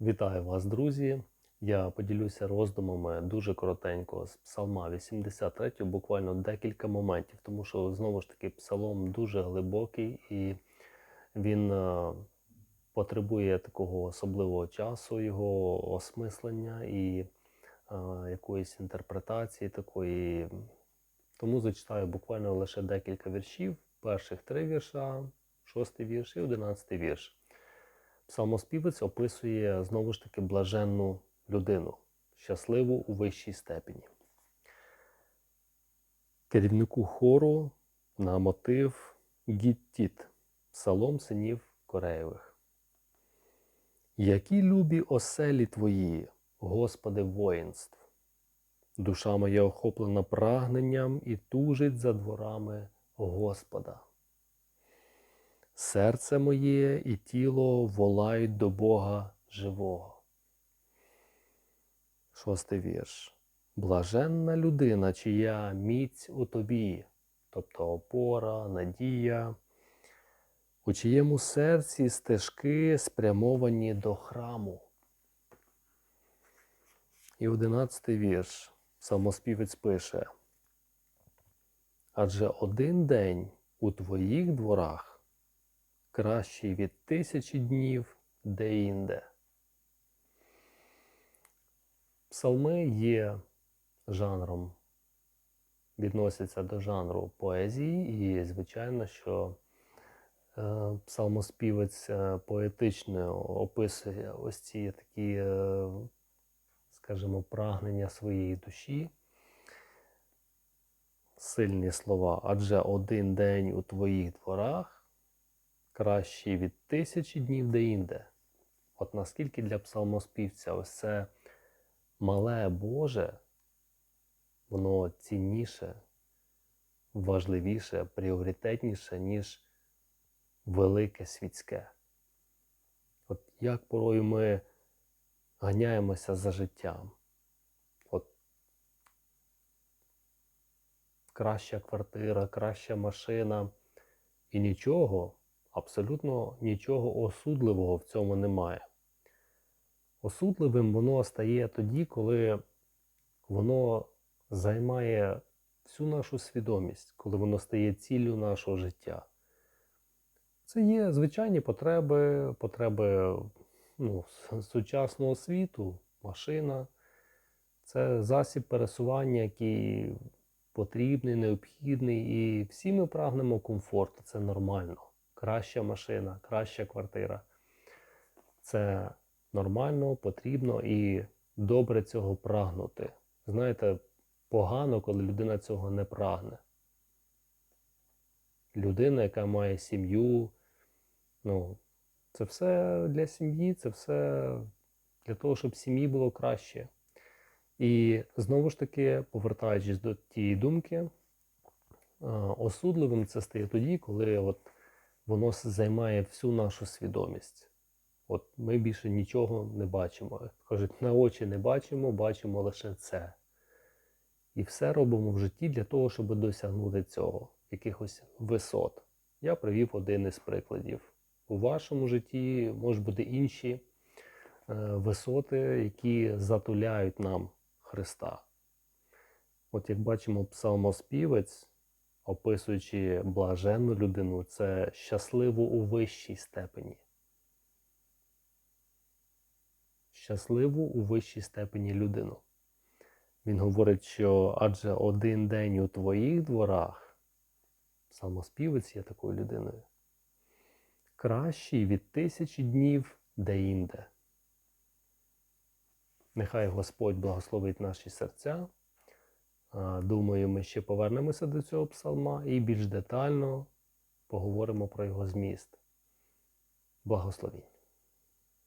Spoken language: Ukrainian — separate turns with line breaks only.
Вітаю вас, друзі! Я поділюся роздумами дуже коротенько з Псалма 83, буквально декілька моментів, тому що знову ж таки псалом дуже глибокий і він е, потребує такого особливого часу, його осмислення і е, якоїсь інтерпретації такої. Тому зачитаю буквально лише декілька віршів. Перших три вірша, шостий вірш і одинадцятий вірш. Псалмоспівець описує знову ж таки блаженну людину, щасливу у вищій степені. Керівнику хору на мотив Гіттіт, псалом синів Кореєвих. Які любі оселі твої, Господи воїнств! Душа моя охоплена прагненням і тужить за дворами Господа. Серце моє і тіло волають до Бога живого. Шостий вірш. Блаженна людина, чия міць у тобі, тобто опора, надія, у чиєму серці стежки спрямовані до храму. І одинадцятий вірш. Самоспівець пише. Адже один день у твоїх дворах кращий від тисячі днів де-інде. Псалми є жанром, відносяться до жанру поезії, і, звичайно, що е, псалмоспівець е, поетично описує ось ці такі, е, скажімо, прагнення своєї душі. Сильні слова, адже один день у твоїх дворах кращий від тисячі днів де-інде. От наскільки для псалмоспівця ось це мале Боже, воно цінніше, важливіше, пріоритетніше, ніж велике світське. От як порою ми ганяємося за життям. От краща квартира, краща машина. І нічого, абсолютно нічого осудливого в цьому немає. Осудливим воно стає тоді, коли воно займає всю нашу свідомість, коли воно стає ціллю нашого життя. Це є звичайні потреби, потреби ну, сучасного світу, машина. Це засіб пересування, який потрібний, необхідний. І всі ми прагнемо комфорту, це нормально. Краща машина, краща квартира. Це нормально, потрібно і добре цього прагнути. Знаєте, погано, коли людина цього не прагне. Людина, яка має сім'ю, ну, це все для сім'ї, це все для того, щоб сім'ї було краще. І знову ж таки, повертаючись до тієї думки, осудливим це стає тоді, коли от воно займає всю нашу свідомість. От ми більше нічого не бачимо. Кажуть, на очі не бачимо, бачимо лише це. І все робимо в житті для того, щоб досягнути цього, якихось висот. Я привів один із прикладів. У вашому житті можуть бути інші е, висоти, які затуляють нам Христа. От як бачимо, псалмоспівець, описуючи блаженну людину, це щасливу у вищій степені. Щасливу у вищій степені людину. Він говорить, що адже один день у твоїх дворах, самоспівець є такою людиною, кращий від тисячі днів де-інде. Нехай Господь благословить наші серця. Думаю, ми ще повернемося до цього псалма і більш детально поговоримо про його зміст. Благословінь.